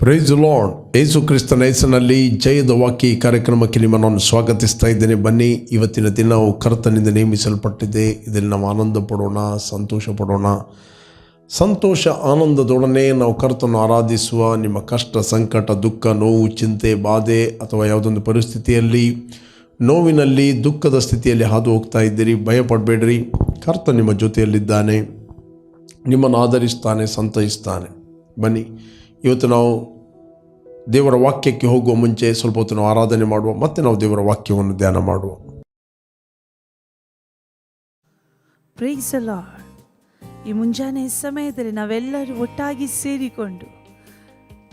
Price lord ಯೇಸು ಕ್ರಿಸ್ತನ ಹೆಸರಿನಲ್ಲಿ ಜಯದ ವಾಕ್ಯ ಕಾರ್ಯಕ್ರಮಕ್ಕೆ ನಿಮ್ಮನ್ನು ನಾನು ಸ್ವಾಗತಿಸ್ತಾ ಇದ್ದೇನೆ. ಬನ್ನಿ, ಇವತ್ತಿನ ದಿನವು ಕರ್ತನಿಂದ ನೇಮಿಸಲ್ಪಟ್ಟಿದೆ. ಇದರಲ್ಲಿ ನಾವು ಆನಂದ ಪಡೋಣ, ಸಂತೋಷ ಪಡೋಣ. ಸಂತೋಷ, ಆನಂದದೊಡನೆ ನಾವು ಕರ್ತನ್ನು ಆರಾಧಿಸುವ ನಿಮ್ಮ ಕಷ್ಟ, ಸಂಕಟ, ದುಃಖ, ನೋವು, ಚಿಂತೆ, ಬಾಧೆ ಅಥವಾ ಯಾವುದೊಂದು ಪರಿಸ್ಥಿತಿಯಲ್ಲಿ, ನೋವಿನಲ್ಲಿ, ದುಃಖದ ಸ್ಥಿತಿಯಲ್ಲಿ ಹಾದು ಹೋಗ್ತಾ ಇದ್ದೀರಿ. ಭಯಪಡಬೇಡ್ರಿ. ಕರ್ತ ನಿಮ್ಮ ಜೊತೆಯಲ್ಲಿದ್ದಾನೆ. ನಿಮ್ಮನ್ನು ಆಧರಿಸ್ತಾನೆ, ಸಂತೈಸ್ತಾನೆ. ಬನ್ನಿ ಇವತ್ತು ನಾವು ದೇವರ ವಾಕ್ಯಕ್ಕೆ ಹೋಗುವ ಮುಂಚೆ ಸ್ವಲ್ಪ ಹೊತ್ತು ನಾವು ಆರಾಧನೆ ಮಾಡುವ, ಮತ್ತೆ ನಾವು ದೇವರ ವಾಕ್ಯವನ್ನು ಧ್ಯಾನ ಮಾಡುವ. ಈ ಮುಂಜಾನೆ ಸಮಯದಲ್ಲಿ ನಾವೆಲ್ಲರೂ ಒಟ್ಟಾಗಿ ಸೇರಿಕೊಂಡು,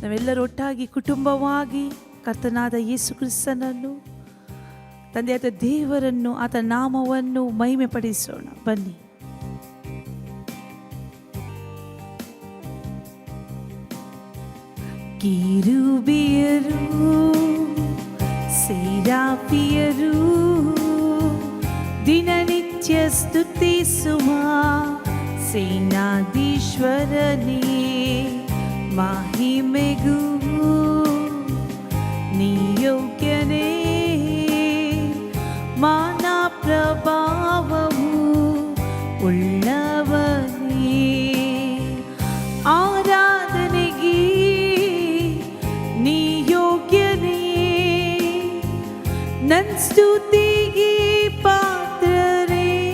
ನಾವೆಲ್ಲರೂ ಒಟ್ಟಾಗಿ ಕುಟುಂಬವಾಗಿ ಕರ್ತನಾದ ಯೇಸು ಕ್ರಿಸ್ತನನ್ನು, ತಂದೆಯಾದ ದೇವರನ್ನು, ಆತ ನಾಮವನ್ನು ಮಹಿಮೆ ಪಡಿಸೋಣ ಬನ್ನಿ. ಕಿರುಬಿಯರು ಸೇರಾಪಿಯರು ದಿನನಿತ್ಯ ಸ್ತುತಿಸುವ ಸೇನಾಧೀಶ್ವರನೇ ಮಹಿಮೆಗೂ ನಿಯೋಗ್ಯನೇ ಮಾನ ಪ್ರಭಾವವು ಯೋಗ್ಯನೇ. ನನ್ ಸ್ತುತಿಗೆ ಪಾತ್ರರೇ.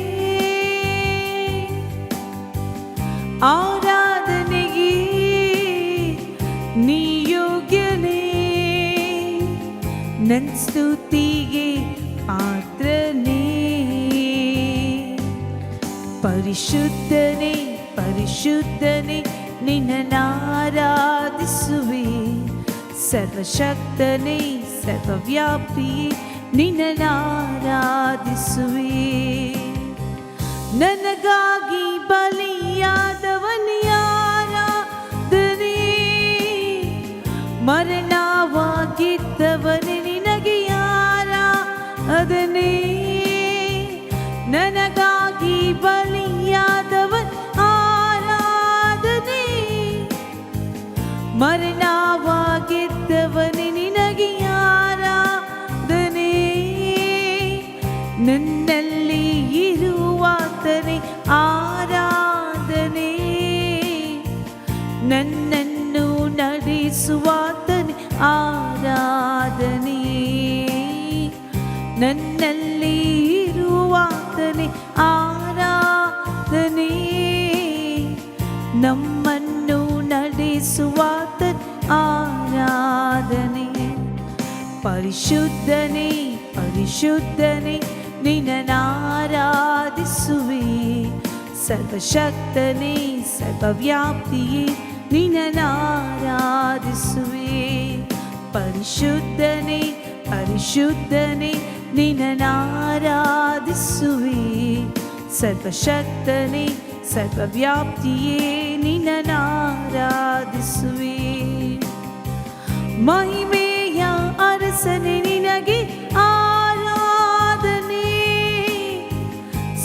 ಆರಾಧನೆಗೆ ನೀ ಯೋಗ್ಯನೇ. ನನ್ ಸ್ತುತಿಗೆ ಪಾತ್ರನೇ. ಪರಿಶುದ್ಧನೇ ಪರಿಶುದ್ಧನೇ ನಿನ್ನನಾರಾಧಿಸುವೆ ಸರ್ವಶಕ್ತನೇ ಸರ್ವವ್ಯಾಪಿಯೇ ನಿನ್ನನಾರಾಧಿಸುವೆ ನನಗಾಗಿ ಬಲಿಯಾದವನೇ ಆರಾಧನೆ ಮರಣವಾಗಿದ್ದವನೇ ನಿನಗೆ ಆರಾಧನೆ ನನಗಾಗಿ ಬಲಿಯಾದವನ್ ನಡೆಸುವಾತನ ಆರಾಧನೆ ಪರಿಶುದ್ಧನೇ ಪರಿಶುದ್ಧನೇ ನಿನ್ನನಾರಾಧಿಸುವೆ ಸರ್ವಶಕ್ತನೇ ಸರ್ವವ್ಯಾಪ್ತಿಯೇ ನಿನ್ನನಾರಾಧಿಸುವೆ ಪರಿಶುದ್ಧನೇ ಪರಿಶುದ್ಧನೇ ನಿನ್ನನಾರಾಧಿಸುವೆ ಸರ್ವಶಕ್ತನೇ ಸರ್ವವ್ಯಾಪ್ತಿಯೇ ನಿನ್ನನಾರಾಧಿಸುವೆ ಮಹಿಮೆಯ ಅರಸನೆ ನಿನಗೆ ಆರಾಧನೆ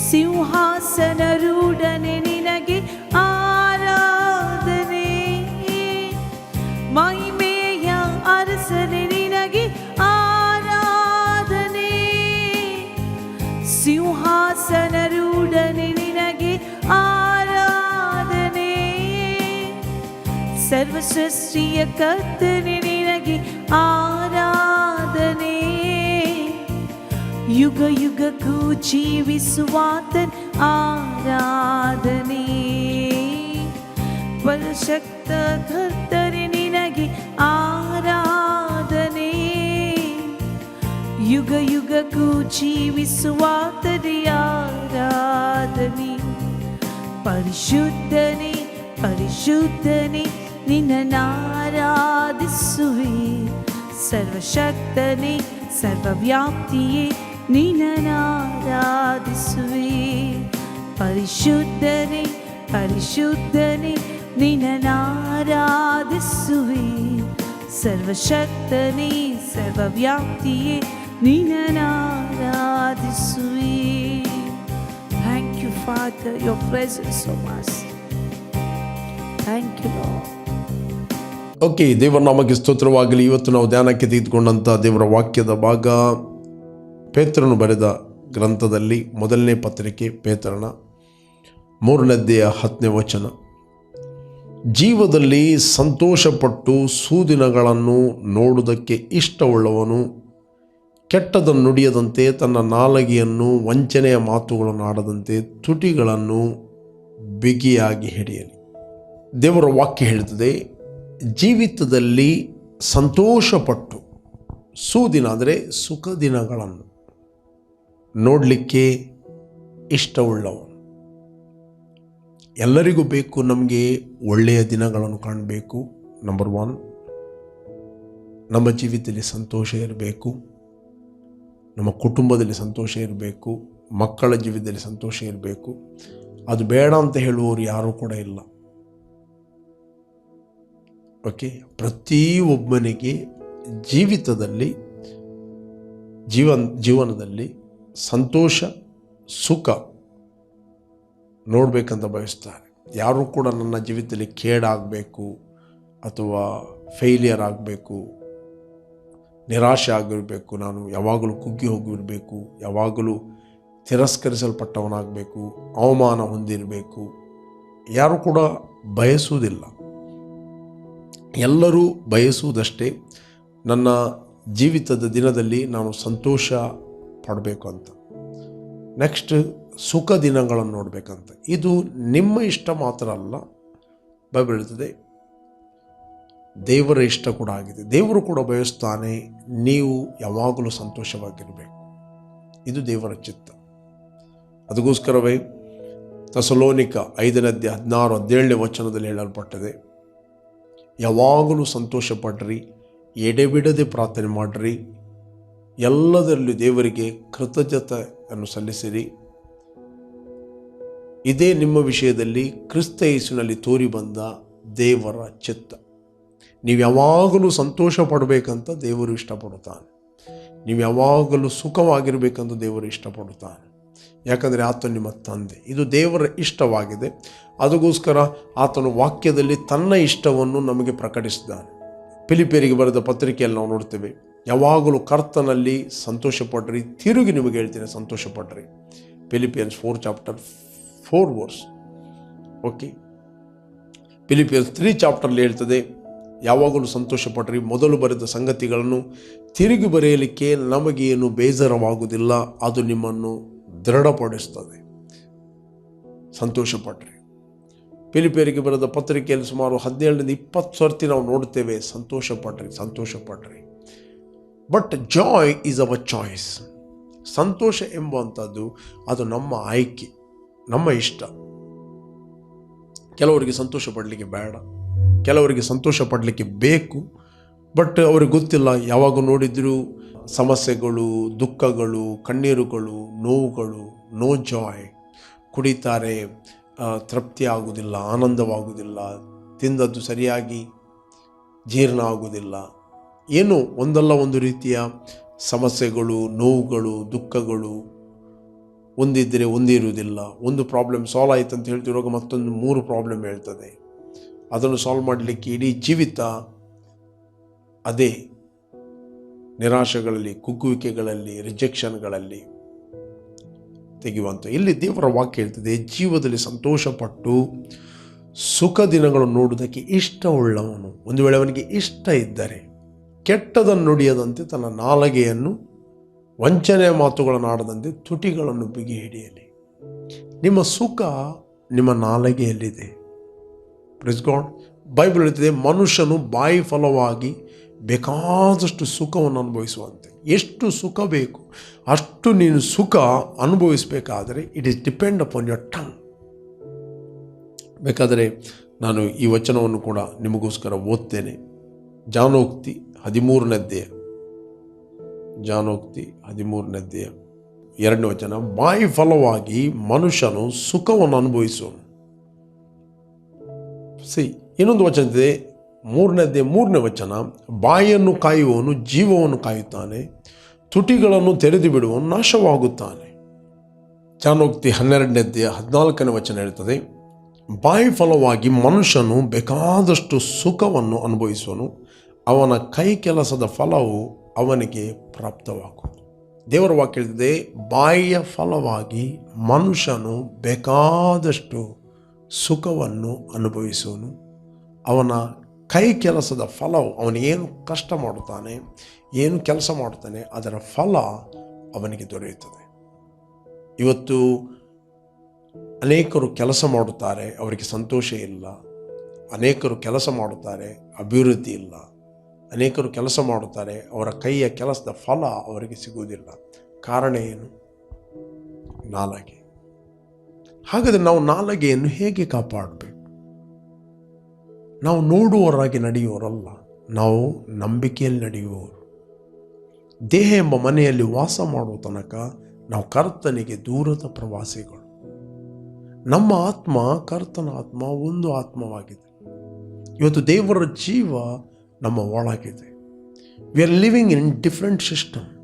ಸಿಂಹಾಸನ ರೂಢನೆ ನಿನಗೆ सर्वशीय कर्तनि निनगे आराधने युगयुगकु जीवि स्वातरि आराधने परशक्ता कर्तरि निनगे आराधने युगयुगकु जीवि स्वातरि आराधनि परिशुद्धनि परिशुद्धनि ಜೀವಿಸುವಾತನೆ ಆರಾಧನೆ ಪರಿಶುದ್ಧನೇ ಪರಿಶುದ್ಧನೇ ನಿನ್ನನಾರಾಧಿಸುವೆ ಸರ್ವಶಕ್ತನೇ, ಸರ್ವವ್ಯಾಪ್ತಿಯೇ ನಿನ್ನನಾರಾಧಿಸುವೆ ಪರಿಶುದ್ಧನೇ ಪರಿಶುದ್ಧನೇ ನಿನ್ನನಾರಾಧಿಸುವೆ ಸರ್ವಶಕ್ತನೇ, ಸರ್ವವ್ಯಾಪ್ತಿಯೇ ನಿನ್ನನಾರಾಧಿಸುವೆ thank you father your presence so much thank you lord okay, ದೇವರ ನಾಮಕ್ಕೆ ಸ್ತೋತ್ರವಾಗಲಿ. ಇವತ್ತು ನಾವು ಧ್ಯಾನಕ್ಕೆ ತೆಗೆದುಕೊಂಡಂಥ ದೇವರ ವಾಕ್ಯದ ಭಾಗ ಪೇತ್ರನು ಬರೆದ ಗ್ರಂಥದಲ್ಲಿ ಮೊದಲನೇ ಪತ್ರಿಕೆ ಪೇತ್ರನ ಮೂರನೇದ್ದೆಯ ಹತ್ತನೇ ವಚನ. ಜೀವದಲ್ಲಿ ಸಂತೋಷಪಟ್ಟು ಸೂದಿನಗಳನ್ನು ನೋಡುವುದಕ್ಕೆ ಇಷ್ಟವುಳ್ಳವನು ಕೆಟ್ಟದನ್ನು ನುಡಿಯದಂತೆ ತನ್ನ ನಾಲಗೆಯನ್ನು ವಂಚನೆಯ ಮಾತುಗಳನ್ನು ಆಡದಂತೆ ತುಟಿಗಳನ್ನು ಬಿಗಿಯಾಗಿ ಹಿಡಿಯಲಿ. ದೇವರ ವಾಕ್ಯ ಹೇಳ್ತದೆ ಜೀವಿತದಲ್ಲಿ ಸಂತೋಷಪಟ್ಟು ಸುದಿನ ಅಂದರೆ ಸುಖ ದಿನಗಳನ್ನು ನೋಡಲಿಕ್ಕೆ ಇಷ್ಟವುಳ್ಳವನು. ಎಲ್ಲರಿಗೂ ಬೇಕು, ನಮಗೆ ಒಳ್ಳೆಯ ದಿನಗಳನ್ನು ಕಾಣಬೇಕು ನಂಬರ್ ಒನ್ ನಮ್ಮ ಜೀವಿತದಲ್ಲಿ ಸಂತೋಷ ಇರಬೇಕು, ನಮ್ಮ ಕುಟುಂಬದಲ್ಲಿ ಸಂತೋಷ ಇರಬೇಕು, ಮಕ್ಕಳ ಜೀವಿತದಲ್ಲಿ ಸಂತೋಷ ಇರಬೇಕು. ಅದು ಬೇಡ ಅಂತ ಹೇಳುವವರು ಯಾರೂ ಕೂಡ ಇಲ್ಲ. ಓಕೆ, ಪ್ರತಿಯೊಬ್ಬನಿಗೆ ಜೀವಿತದಲ್ಲಿ, ಜೀವನ್, ಜೀವನದಲ್ಲಿ ಸಂತೋಷ, ಸುಖ ನೋಡಬೇಕಂತ ಬಯಸ್ತಾರೆ. ಯಾರೂ ಕೂಡ ನನ್ನ ಜೀವಿತದಲ್ಲಿ ಕೇಡಾಗಬೇಕು ಅಥವಾ ಫೇಲಿಯರ್ ಆಗಬೇಕು, ನಿರಾಶೆ ಆಗಿರಬೇಕು, ನಾನು ಯಾವಾಗಲೂ ಕುಗ್ಗಿ ಹೋಗಿರಬೇಕು, ಯಾವಾಗಲೂ ತಿರಸ್ಕರಿಸಲ್ಪಟ್ಟವನಾಗಬೇಕು, ಅವಮಾನ ಹೊಂದಿರಬೇಕು, ಯಾರೂ ಕೂಡ ಬಯಸುವುದಿಲ್ಲ. ಎಲ್ಲರೂ ಬಯಸುವುದಷ್ಟೇ ನನ್ನ ಜೀವಿತದ ದಿನದಲ್ಲಿ ನಾನು ಸಂತೋಷ ಪಡಬೇಕು ಅಂತ ನೆಕ್ಸ್ಟ್ ಸುಖ ದಿನಗಳನ್ನು ನೋಡಬೇಕಂತ. ಇದು ನಿಮ್ಮ ಇಷ್ಟ ಮಾತ್ರ ಅಲ್ಲ. ಬೈಬಲ್ ದೇವರ ಇಷ್ಟ ಕೂಡ ಆಗಿದೆ. ದೇವರು ಕೂಡ ಬಯಸ್ತಾನೆ, ನೀವು ಯಾವಾಗಲೂ ಸಂತೋಷವಾಗಿರಬೇಕು. ಇದು ದೇವರ ಚಿತ್ತ. ಅದಕ್ಕೋಸ್ಕರವೇ ತಸಲೋನಿಕ ಐದನೇ ಹದಿನಾರು ಹದಿನೇಳನೇ ವಚನದಲ್ಲಿ ಹೇಳಲ್ಪಟ್ಟಿದೆ. ಯಾವಾಗಲೂ ಸಂತೋಷ ಪಡ್ರಿ ಎಡೆಬಿಡದೆ ಪ್ರಾರ್ಥನೆ ಮಾಡಿರಿ. ಎಲ್ಲದರಲ್ಲೂ ದೇವರಿಗೆ ಕೃತಜ್ಞತೆಯನ್ನು ಸಲ್ಲಿಸಿರಿ. ಇದೇ ನಿಮ್ಮ ವಿಷಯದಲ್ಲಿ ಕ್ರಿಸ್ತ ಯೇಸುನಲ್ಲಿ ತೋರಿ ಬಂದ ದೇವರ ಚಿತ್ತ. ನೀವು ಯಾವಾಗಲೂ ಸಂತೋಷ ಪಡಬೇಕಂತ ದೇವರು ಇಷ್ಟಪಡುತ್ತಾನೆ. ನೀವು ಯಾವಾಗಲೂ ಸುಖವಾಗಿರಬೇಕಂತ ದೇವರು ಇಷ್ಟಪಡುತ್ತಾನೆ. ಯಾಕಂದರೆ ಆತ ನಿಮ್ಮ ತಂದೆ. ಇದು ದೇವರ ಇಷ್ಟವಾಗಿದೆ. ಅದಕ್ಕೋಸ್ಕರ ಆತನು ವಾಕ್ಯದಲ್ಲಿ ತನ್ನ ಇಷ್ಟವನ್ನು ನಮಗೆ ಪ್ರಕಟಿಸಿದ್ದಾನೆ. ಪಿಲಿಪೇರಿಗೆ ಬರೆದ ಪತ್ರಿಕೆಯಲ್ಲಿ ನಾವು ನೋಡ್ತೇವೆ, ಯಾವಾಗಲೂ ಕರ್ತನಲ್ಲಿ ಸಂತೋಷ ಪಡ್ರಿ ತಿರುಗಿ ನಿಮಗೆ ಹೇಳ್ತೀನಿ, ಸಂತೋಷಪಡ್ರಿ. Philippians four chapter four verse okay Philippians three ಚಾಪ್ಟರ್ಲಿ ಹೇಳ್ತದೆ, ಯಾವಾಗಲೂ ಸಂತೋಷ ಪಡ್ರಿ ಮೊದಲು ಬರೆದ ಸಂಗತಿಗಳನ್ನು ತಿರುಗಿ ಬರೆಯಲಿಕ್ಕೆ ನಮಗೇನು ಬೇಜಾರವಾಗುವುದಿಲ್ಲ, ಅದು ನಿಮ್ಮನ್ನು ದೃಢಪಡಿಸ್ತದೆ. ಸಂತೋಷ ಪಿಲಿಪೇರಿಗೆ ಬರೆದ ಪತ್ರಿಕೆಯಲ್ಲಿ ಸುಮಾರು ಹದಿನೇಳರಿಂದ ಇಪ್ಪತ್ತು ಸರ್ತಿ ನಾವು ನೋಡ್ತೇವೆ ಸಂತೋಷ ಸಂತೋಷಪಟ್ರಿ ಸಂತೋಷ ಪಡ್ರಿ but joy is our choice ಸಂತೋಷ ಎಂಬುವಂಥದ್ದು ಅದು ನಮ್ಮ ಆಯ್ಕೆ, ನಮ್ಮ ಇಷ್ಟ. ಕೆಲವರಿಗೆ ಸಂತೋಷ ಪಡಲಿಕ್ಕೆ ಬೇಡ, ಕೆಲವರಿಗೆ ಸಂತೋಷ ಪಡಲಿಕ್ಕೆ ಬೇಕು ಬಟ್ ಅವ್ರಿಗೆ ಗೊತ್ತಿಲ್ಲ, ಯಾವಾಗ ನೋಡಿದರೂ ಸಮಸ್ಯೆಗಳು, ದುಃಖಗಳು, ಕಣ್ಣೀರುಗಳು, ನೋವುಗಳು ನೋ ಜಾಯ್ ಕುಡಿತಾರೆ ತೃಪ್ತಿ ಆಗುವುದಿಲ್ಲ ಆನಂದವಾಗುವುದಿಲ್ಲ ತಿಂದದ್ದು ಸರಿಯಾಗಿ ಜೀರ್ಣ ಆಗುವುದಿಲ್ಲ ಏನು ಒಂದಲ್ಲ ಒಂದು ರೀತಿಯ ಸಮಸ್ಯೆಗಳು, ನೋವುಗಳು, ದುಃಖಗಳು ಒಂದಿದ್ದರೆ ಒಂದಿರುವುದಿಲ್ಲ. ಒಂದು ಪ್ರಾಬ್ಲಮ್ ಸಾಲ್ವ್ ಆಯ್ತು ಅಂತ ಹೇಳ್ತಿರುವಾಗ ಮತ್ತೊಂದು ಮೂರು ಪ್ರಾಬ್ಲಮ್ ಹೇಳ್ತದೆ. ಅದನ್ನು ಸಾಲ್ವ್ ಮಾಡಲಿಕ್ಕೆ ಇಡೀ ಜೀವಿತ ಅದೇ ನಿರಾಶೆಗಳಲ್ಲಿ, ಕುಗ್ಗುವಿಕೆಗಳಲ್ಲಿ, ರಿಜೆಕ್ಷನ್ಗಳಲ್ಲಿ ತೆಗೆಯುವಂಥ ಇಲ್ಲಿ ದೇವರ ವಾಕ್ಯ ಹೇಳ್ತದೆ, ಜೀವದಲ್ಲಿ ಸಂತೋಷಪಟ್ಟು ಸುಖ ದಿನಗಳನ್ನು ನೋಡುವುದಕ್ಕೆ ಇಷ್ಟವುಳ್ಳವನು. ಒಂದು ವೇಳೆ ಅವನಿಗೆ ಇಷ್ಟ ಇದ್ದರೆ, ಕೆಟ್ಟದನ್ನು ನುಡಿಯದಂತೆ ತನ್ನ ನಾಲಗೆಯನ್ನು, ವಂಚನೆ ಮಾತುಗಳನ್ನು ಆಡದಂತೆ ತುಟಿಗಳನ್ನು ಬಿಗಿ ಹಿಡಿಯಲಿ. ನಿಮ್ಮ ಸುಖ ನಿಮ್ಮ ನಾಲಗೆಯಲ್ಲಿದೆ. ಪ್ರಿಸ್ ಗಾಡ್ ಬೈಬಲ್ ಹೇಳ್ತಿದೆ, ಮನುಷ್ಯನು ಬಾಯಿ ಫಲವಾಗಿ ಬೇಕಾದಷ್ಟು ಸುಖವನ್ನು ಅನುಭವಿಸುವಂತೆ. ಎಷ್ಟು ಸುಖ ಬೇಕು, ಅಷ್ಟು ನೀನು ಸುಖ ಅನುಭವಿಸಬೇಕಾದರೆ it is depend upon your tongue ಬೇಕಾದರೆ ನಾನು ಈ ವಚನವನ್ನು ಕೂಡ ನಿಮಗೋಸ್ಕರ ಓದ್ತೇನೆ. ಜಾನೋಕ್ತಿ ಹದಿಮೂರನೇದ್ದೇ ಜಾನೋಕ್ತಿ ಹದಿಮೂರನೇದ್ದೇ ಎರಡನೇ ವಚನ, ಬಾಯಿ ಫಲವಾಗಿ ಮನುಷ್ಯನು ಸುಖವನ್ನು ಅನುಭವಿಸುವನು. ಸಿ ಇನ್ನೊಂದು ವಚನ ಇದೆ ಮೂರನೇದೇ ಮೂರನೇ ವಚನ ಬಾಯನ್ನು ಕಾಯುವವನು ಜೀವವನ್ನು ಕಾಯುತ್ತಾನೆ, ತುಟಿಗಳನ್ನು ತೆರೆದು ಬಿಡುವವನು ನಾಶವಾಗುತ್ತಾನೆ. ಚಾನೋಕ್ತಿ ಹನ್ನೆರಡನೇದೇ ಹದಿನಾಲ್ಕನೇ ವಚನ ಹೇಳ್ತದೆ, ಬಾಯಿ ಫಲವಾಗಿ ಮನುಷ್ಯನು ಬೇಕಾದಷ್ಟು ಸುಖವನ್ನು ಅನುಭವಿಸುವನು, ಅವನ ಕೈ ಕೆಲಸದ ಫಲವು ಅವನಿಗೆ ಪ್ರಾಪ್ತವಾಗುವುದು. ದೇವರ ವಾಕ್ಯ ಹೇಳಿದೆ ಬಾಯಿಯ ಫಲವಾಗಿ ಮನುಷ್ಯನು ಬೇಕಾದಷ್ಟು ಸುಖವನ್ನು ಅನುಭವಿಸುವನು, ಅವನ ಕೈ ಕೆಲಸದ ಫಲವು ಅವನೇನು ಕಷ್ಟ ಮಾಡುತ್ತಾನೆ, ಏನು ಕೆಲಸ ಮಾಡುತ್ತಾನೆ, ಅದರ ಫಲ ಅವನಿಗೆ ದೊರೆಯುತ್ತದೆ. ಇವತ್ತು ಅನೇಕರು ಕೆಲಸ ಮಾಡುತ್ತಾರೆ, ಅವರಿಗೆ ಸಂತೋಷ ಇಲ್ಲ. ಅನೇಕರು ಕೆಲಸ ಮಾಡುತ್ತಾರೆ, ಅಭಿವೃದ್ಧಿ ಇಲ್ಲ. ಅನೇಕರು ಕೆಲಸ ಮಾಡುತ್ತಾರೆ, ಅವರ ಕೈಯ ಕೆಲಸದ ಫಲ ಅವರಿಗೆ ಸಿಗುವುದಿಲ್ಲ. ಕಾರಣ ಏನು? ನಾಲಗೆ. ಹಾಗಾದರೆ ನಾವು ನಾಲಗೆಯನ್ನು ಹೇಗೆ ಕಾಪಾಡಬೇಕು? ನಾವು ನೋಡುವವರಾಗಿ ನಡೆಯುವವರಲ್ಲ. ನಾವು ನಂಬಿಕೆಯಲ್ಲಿ ನಡೆಯುವವರು. ದೇಹ ಎಂಬ ಮನೆಯಲ್ಲಿ ವಾಸ ಮಾಡುವ ತನಕ ನಾವು ಕರ್ತನಿಗೆ ದೂರದ ಪ್ರವಾಸಿಗಳು. ನಮ್ಮ ಆತ್ಮ ಕರ್ತನ ಆತ್ಮ ಒಂದು ಆತ್ಮವಾಗಿದೆ. ಇವತ್ತು ದೇವರ ಜೀವ ನಮ್ಮ ಒಳಗಿದೆ. We are living in different system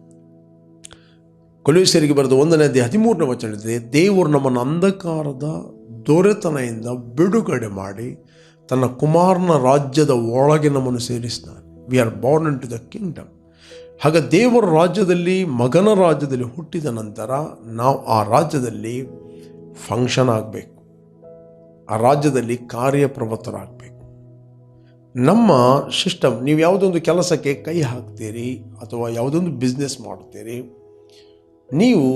ಕೊಲೀಸರಿಗೆ ಬರೆದ ಒಂದನೇ ಅಧ್ಯಾಯ ಹದಿಮೂರನೇ ವಚನ ಇದೆ ದೇವರು ನಮ್ಮನ್ನು ಅಂಧಕಾರದ ದೊರೆತನೆಯಿಂದ ಬಿಡುಗಡೆ ಮಾಡಿ ತನ್ನ ಕುಮಾರನ ರಾಜ್ಯದ ಒಳಗೆ ನಮ್ಮನ್ನು ಸೇರಿಸ್ತಾನೆ we are born into the kingdom ಹಾಗೆ ದೇವರ ರಾಜ್ಯದಲ್ಲಿ, ಮಗನ ರಾಜ್ಯದಲ್ಲಿ ಹುಟ್ಟಿದ ನಂತರ ನಾವು ಆ ರಾಜ್ಯದಲ್ಲಿ ಫಂಕ್ಷನ್ ಆಗಬೇಕು. ಆ ರಾಜ್ಯದಲ್ಲಿ ಕಾರ್ಯಪ್ರವೃತ್ತರಾಗಬೇಕು. ನಮ್ಮ ಸಿಸ್ಟಮ್ ನೀವು ಯಾವುದೊಂದು ಕೆಲಸಕ್ಕೆ ಕೈ ಹಾಕ್ತೀರಿ ಅಥವಾ ಯಾವುದೊಂದು ಬಿಸ್ನೆಸ್ ಮಾಡ್ತೀರಿ ನೀವು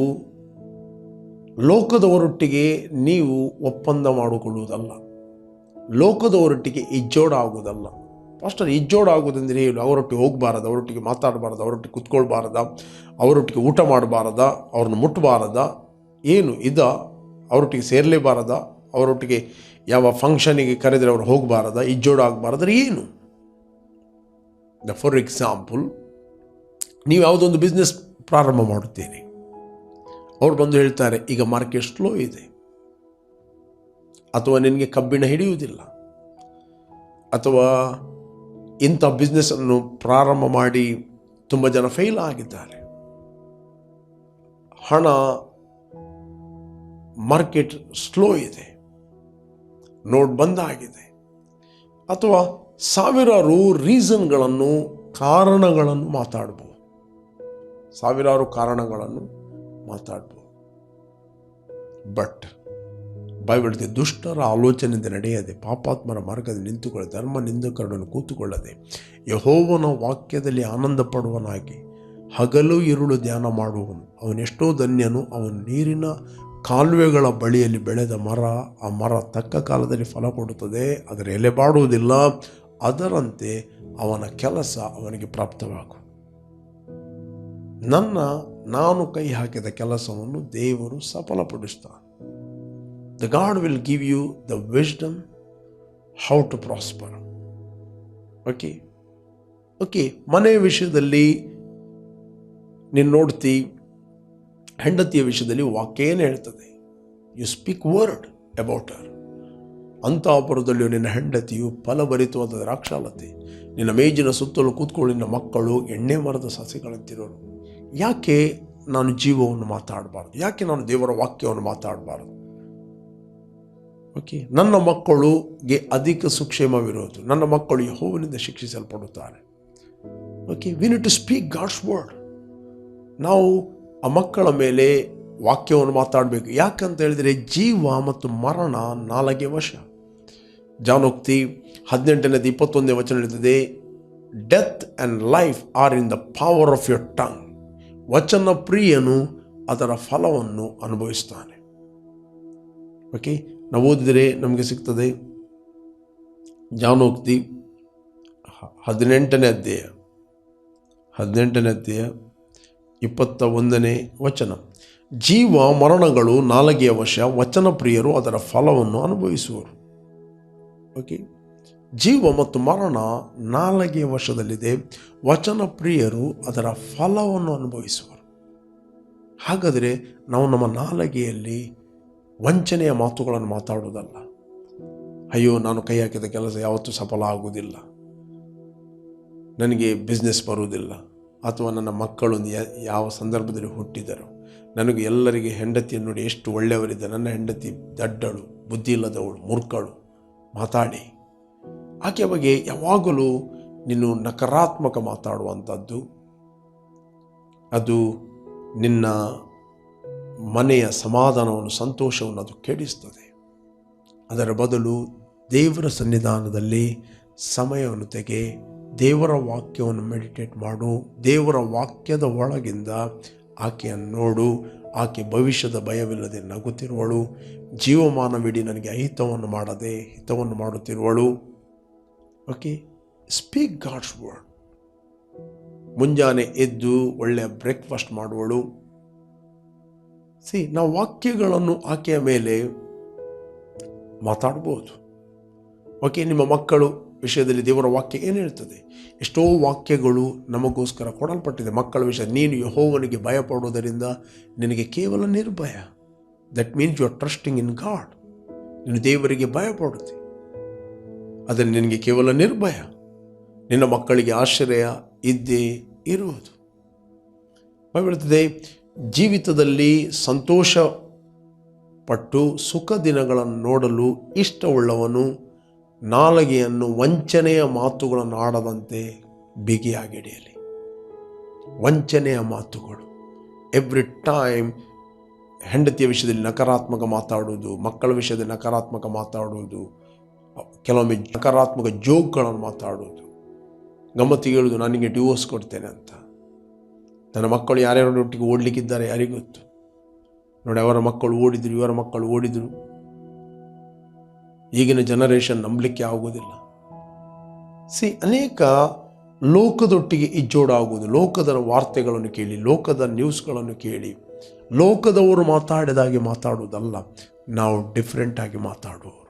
ಲೋಕದವರೊಟ್ಟಿಗೆ ನೀವು ಒಪ್ಪಂದ ಮಾಡಿಕೊಳ್ಳುವುದಲ್ಲ. ಲೋಕದವರೊಟ್ಟಿಗೆ ಆಗೋದಲ್ಲ ಫಸ್ಟಲ್ಲಿ ಇಜ್ಜೋಡ ಆಗುವುದಂದರೆ ಏನು? ಅವರೊಟ್ಟಿಗೆ ಹೋಗಬಾರದು, ಅವರೊಟ್ಟಿಗೆ ಮಾತಾಡಬಾರ್ದು, ಅವರೊಟ್ಟಿಗೆ ಕುತ್ಕೊಳ್ಬಾರ್ದ, ಅವರೊಟ್ಟಿಗೆ ಊಟ ಮಾಡಬಾರದ, ಅವ್ರನ್ನ ಮುಟ್ಟಬಾರದ ಏನು ಇದ? ಅವರೊಟ್ಟಿಗೆ ಸೇರಲೇಬಾರದ, ಅವರೊಟ್ಟಿಗೆ ಯಾವ ಫಂಕ್ಷನಿಗೆ ಕರೆದರೆ ಅವ್ರು ಹೋಗಬಾರದ ಇಜ್ಜೋಡ ಆಗಬಾರದು ಏನು? ದ ಫಾರ್ ಎಕ್ಸಾಂಪಲ್ ನೀವು ಯಾವುದೊಂದು ಬಿಸ್ನೆಸ್ ಪ್ರಾರಂಭ ಮಾಡುತ್ತೀರಿ. ಅವ್ರು ಬಂದು ಹೇಳ್ತಾರೆ, ಈಗ ಮಾರ್ಕೆಟ್ ಸ್ಲೋ ಇದೆ. ಅಥವಾ ನಿನಗೆ ಕಬ್ಬಿಣ ಹಿಡಿಯುವುದಿಲ್ಲ, ಅಥವಾ ಇಂಥ ಬಿಸ್ನೆಸ್ಸನ್ನು ಪ್ರಾರಂಭ ಮಾಡಿ ತುಂಬ ಜನ ಫೇಲ್ ಆಗಿದ್ದಾರೆ. ಹಣ ಮಾರ್ಕೆಟ್ ಸ್ಲೋ ಇದೆ ನೋಟ್ ಬಂದ್ ಆಗಿದೆ. ಅಥವಾ ಸಾವಿರಾರು ರೀಸನ್ಗಳನ್ನು ಕಾರಣಗಳನ್ನು ಮಾತಾಡ್ಬೋದು. ಸಾವಿರಾರು ಕಾರಣಗಳನ್ನು ಮಾತಾಡ್ಬೋದು. ಬಟ್ ಬೈಬಿಡಿದೆ ದುಷ್ಟರ ಆಲೋಚನೆಯಿಂದ ನಡೆಯದೆ, ಪಾಪಾತ್ಮರ ಮಾರ್ಗದಲ್ಲಿ ನಿಂತುಕೊಳ್ಳದೆ, ಧರ್ಮ ನಿಂದಕರನ್ನು ಕೂತುಕೊಳ್ಳದೆ, ಯಹೋವನ ವಾಕ್ಯದಲ್ಲಿ ಆನಂದ ಪಡುವನಾಗಿ ಹಗಲು ಇರುಳು ಧ್ಯಾನ ಮಾಡುವನು. ಅವನೆಷ್ಟೋ ಧನ್ಯನು, ಅವನು ನೀರಿನ ಕಾಲುವೆಗಳ ಬಳಿಯಲ್ಲಿ ಬೆಳೆದ ಮರ, ಆ ಮರ ತಕ್ಕ ಕಾಲದಲ್ಲಿ ಫಲ ಕೊಡುತ್ತದೆ ಅದರ ಎಲೆ ಬಾಡುವುದಿಲ್ಲ, ಅದರಂತೆ ಅವನ ಕೆಲಸ ಅವನಿಗೆ ಪ್ರಾಪ್ತವಾಗು ನನ್ನ, ನಾನು ಕೈ ಹಾಕಿದ ಕೆಲಸವನ್ನು ದೇವರು ಸಫಲಪಡಿಸ್ತಾನೆ the God will give you the wisdom how to prosper okay okay ಮನೆ ವಿಷಯದಲ್ಲಿ ನೀನು ನೋಡ್ತಿ, ಹೆಂಡತಿಯ ವಿಷಯದಲ್ಲಿ ವಾಕ್ಯೇನು ಹೇಳ್ತದೆ. You speak word about her ಅಂತಾಪುರದಲ್ಲಿಯೂ ನಿನ್ನ ಹೆಂಡತಿಯು ಫಲಭರಿತವಾದ ದ್ರಾಕ್ಷಾಲತೆ, ನಿನ್ನ ಮೇಜಿನ ಸುತ್ತಲೂ ಕೂತ್ಕೊಳ್ಳಿ, ನಿನ್ನ ಮಕ್ಕಳು ಎಣ್ಣೆ ಮರದ ಸಸಿಗಳಂತಿರೋರು. ಯಾಕೆ ನಾನು ಜೀವವನ್ನು ಮಾತಾಡಬಾರ್ದು? ಯಾಕೆ ನಾನು ದೇವರ ವಾಕ್ಯವನ್ನು ಮಾತಾಡಬಾರ್ದು? ಓಕೆ. ನನ್ನ ಮಕ್ಕಳುಗೆ ಅಧಿಕ ಸುಕ್ಷೇಮವಿರೋದು. ನನ್ನ ಮಕ್ಕಳು ಯಹೋವನಿಂದ ಶಿಕ್ಷಿಸಲ್ಪಡುತ್ತಾರೆ. Okay we need to speak God's word ನಾವು ಆ ಮಕ್ಕಳ ಮೇಲೆ ವಾಕ್ಯವನ್ನು ಮಾತಾಡಬೇಕು. ಯಾಕಂತ ಹೇಳಿದರೆ ಜೀವ ಮತ್ತು ಮರಣ ನಾಲಗೆ ವಶ. ಜಾನೋಕ್ತಿ ಹದಿನೆಂಟನೇದು ಇಪ್ಪತ್ತೊಂದನೇ ವಚನ ಹೇಳ್ತದೆ death and life are in the power of your tongue ವಚನ ಪ್ರಿಯನು ಅದರ ಫಲವನ್ನು ಅನುಭವಿಸ್ತಾನೆ. ಓಕೆ ನಾವು ಓದಿದರೆ ನಮಗೆ ಸಿಗ್ತದೆ. ಜಾನೋಕ್ತಿ ಹದಿನೆಂಟನೇ ಅಧ್ಯಾಯ. ಹದಿನೆಂಟನೇ ಅಧ್ಯಾಯ ಇಪ್ಪತ್ತ ಒಂದನೇ ವಚನ. ಜೀವ ಮರಣಗಳು ನಾಲಗೆಯ ವಶ ವಚನ ಪ್ರಿಯರು ಅದರ ಫಲವನ್ನು ಅನುಭವಿಸುವರು. ಓಕೆ? ಜೀವ ಮತ್ತು ಮರಣ ನಾಲಗೆಯ ವಶದಲ್ಲಿದೆ ವಚನ ಪ್ರಿಯರು ಅದರ ಫಲವನ್ನು ಅನುಭವಿಸುವರು. ಹಾಗಾದರೆ ನಾವು ನಮ್ಮ ನಾಲಗೆಯಲ್ಲಿ ವಂಚನೆಯ ಮಾತುಗಳನ್ನು ಮಾತಾಡುವುದಲ್ಲ. ಅಯ್ಯೋ, ನಾನು ಕೈ ಹಾಕಿದ ಕೆಲಸ ಯಾವತ್ತೂ ಸಫಲ ಆಗುವುದಿಲ್ಲ. ನನಗೆ ಬಿಸ್ನೆಸ್ ಬರುವುದಿಲ್ಲ. ಅಥವಾ ನನ್ನ ಮಕ್ಕಳು ಯಾವ ಸಂದರ್ಭದಲ್ಲಿ ಹುಟ್ಟಿದರು. ನನಗೆ ಎಲ್ಲರಿಗೆ ಹೆಂಡತಿಯನ್ನು ನೋಡಿ ಎಷ್ಟು ಒಳ್ಳೆಯವರಿದ್ದ. ನನ್ನ ಹೆಂಡತಿ ದಡ್ಡಳು ಬುದ್ಧಿ ಇಲ್ಲದವಳು ಮೂರ್ಖಳು. ಮಾತಾಡಿ. ಆಕೆಯ ಬಗ್ಗೆ ಯಾವಾಗಲೂ ನೀನು ನಕಾರಾತ್ಮಕ ಮಾತಾಡುವಂಥದ್ದು. ಅದು ನಿನ್ನ ಮನೆಯ ಸಮಾಧಾನವನ್ನು, ಸಂತೋಷವನ್ನು ಅದು ಕೆಡಿಸ್ತದೆ. ಅದರ ಬದಲು ದೇವರ ಸನ್ನಿಧಾನದಲ್ಲಿ ಸಮಯವನ್ನು ತೆಗೆ, ದೇವರ ವಾಕ್ಯವನ್ನು ಮೆಡಿಟೇಟ್ ಮಾಡು, ದೇವರ ವಾಕ್ಯದ ಒಳಗಿಂದ ಆಕೆಯನ್ನು ನೋಡು, ಆಕೆ ಭವಿಷ್ಯದ ಭಯವಿಲ್ಲದೆ ನಗುತ್ತಿರುವಳು, ಜೀವಮಾನವಿಡೀ ನನಗೆ ಅಹಿತವನ್ನು ಮಾಡದೆ ಹಿತವನ್ನು ಮಾಡುತ್ತಿರುವಳು. ಓಕೆ ಸ್ಪೀಕ್ ಗಾಡ್ಸ್ ವರ್ಡ್ ಮುಂಜಾನೆ ಎದ್ದು ಒಳ್ಳೆಯ ಬ್ರೇಕ್ಫಾಸ್ಟ್ ಮಾಡುವಳು. ಸಿ ನಾವು ವಾಕ್ಯಗಳನ್ನು ಆಕೆಯ ಮೇಲೆ ಮಾತಾಡ್ಬೋದು. ಓಕೆ ನಿಮ್ಮ ಮಕ್ಕಳು ವಿಷಯದಲ್ಲಿ ದೇವರ ವಾಕ್ಯ ಏನು ಹೇಳ್ತದೆ? ಎಷ್ಟೋ ವಾಕ್ಯಗಳು ನಮಗೋಸ್ಕರ ಕೊಡಲ್ಪಟ್ಟಿದೆ. ಮಕ್ಕಳ ವಿಷಯ, ನೀನು ಯಹೋವನಿಗೆ ಭಯಪಡುವುದರಿಂದ ನಿನಗೆ ಕೇವಲ ನಿರ್ಭಯ. That means you are trusting in God ನೀನು ದೇವರಿಗೆ ಭಯಪಡುತ್ತೆ. ಅದನ್ನು ನಿನಗೆ ಕೇವಲ ನಿರ್ಭಯ. ನಿನ್ನ ಮಕ್ಕಳಿಗೆ ಆಶ್ರಯ ಇದ್ದೇ ಇರುವುದು. ಹೇಳ್ತದೆ ಜೀವಿತದಲ್ಲಿ ಸಂತೋಷ ಪಟ್ಟು ಸುಖ ದಿನಗಳನ್ನು ನೋಡಲು ಇಷ್ಟವುಳ್ಳವನು ನಾಲಗೆಯನ್ನು ವಂಚನೆಯ ಮಾತುಗಳನ್ನು ಆಡದಂತೆ ಬಿಗಿಯಾಗಿಡಿಯಲಿ ವಂಚನೆಯ ಮಾತುಗಳು. ಎವ್ರಿ ಟೈಮ್ ಹೆಂಡತಿಯ ವಿಷಯದಲ್ಲಿ ನಕಾರಾತ್ಮಕ ಮಾತಾಡುವುದು, ಮಕ್ಕಳ ವಿಷಯದಲ್ಲಿ ನಕಾರಾತ್ಮಕ ಮಾತಾಡುವುದು, ಕೆಲವೊಮ್ಮೆ ನಕಾರಾತ್ಮಕ ಜೋಕ್ಗಳನ್ನು ಮಾತಾಡುವುದು. ಗಮ್ಮತ್ತಿಗೆ ಹೇಳುವುದು, ನನಗೆ ಡಿವೋರ್ಸ್ ಕೊಡ್ತೇನೆ ಅಂತ. ನನ್ನ ಮಕ್ಕಳು ಯಾರ್ಯಾರೊಟ್ಟಿಗೆ ಓಡಲಿಕ್ಕಿದ್ದಾರೆ ಯಾರಿಗೂ ಗೊತ್ತು. ನೋಡಿ, ಅವರ ಮಕ್ಕಳು ಓಡಿದರು, ಇವರ ಮಕ್ಕಳು ಓಡಿದರು. ಈಗಿನ ಜನರೇಷನ್ ನಂಬಲಿಕ್ಕೆ ಆಗುವುದಿಲ್ಲ ಸಿ ಅನೇಕ ಲೋಕದೊಟ್ಟಿಗೆ ಇಜ್ಜೋಡಾಗುವುದು ಲೋಕದ ವಾರ್ತೆಗಳನ್ನು ಕೇಳಿ, ಲೋಕದ ನ್ಯೂಸ್ಗಳನ್ನು ಕೇಳಿ, ಲೋಕದವರು ಮಾತಾಡಿದಾಗೆ ಮಾತಾಡುವುದಲ್ಲ ನಾವು ಡಿಫ್ರೆಂಟಾಗಿ ಮಾತಾಡುವವರು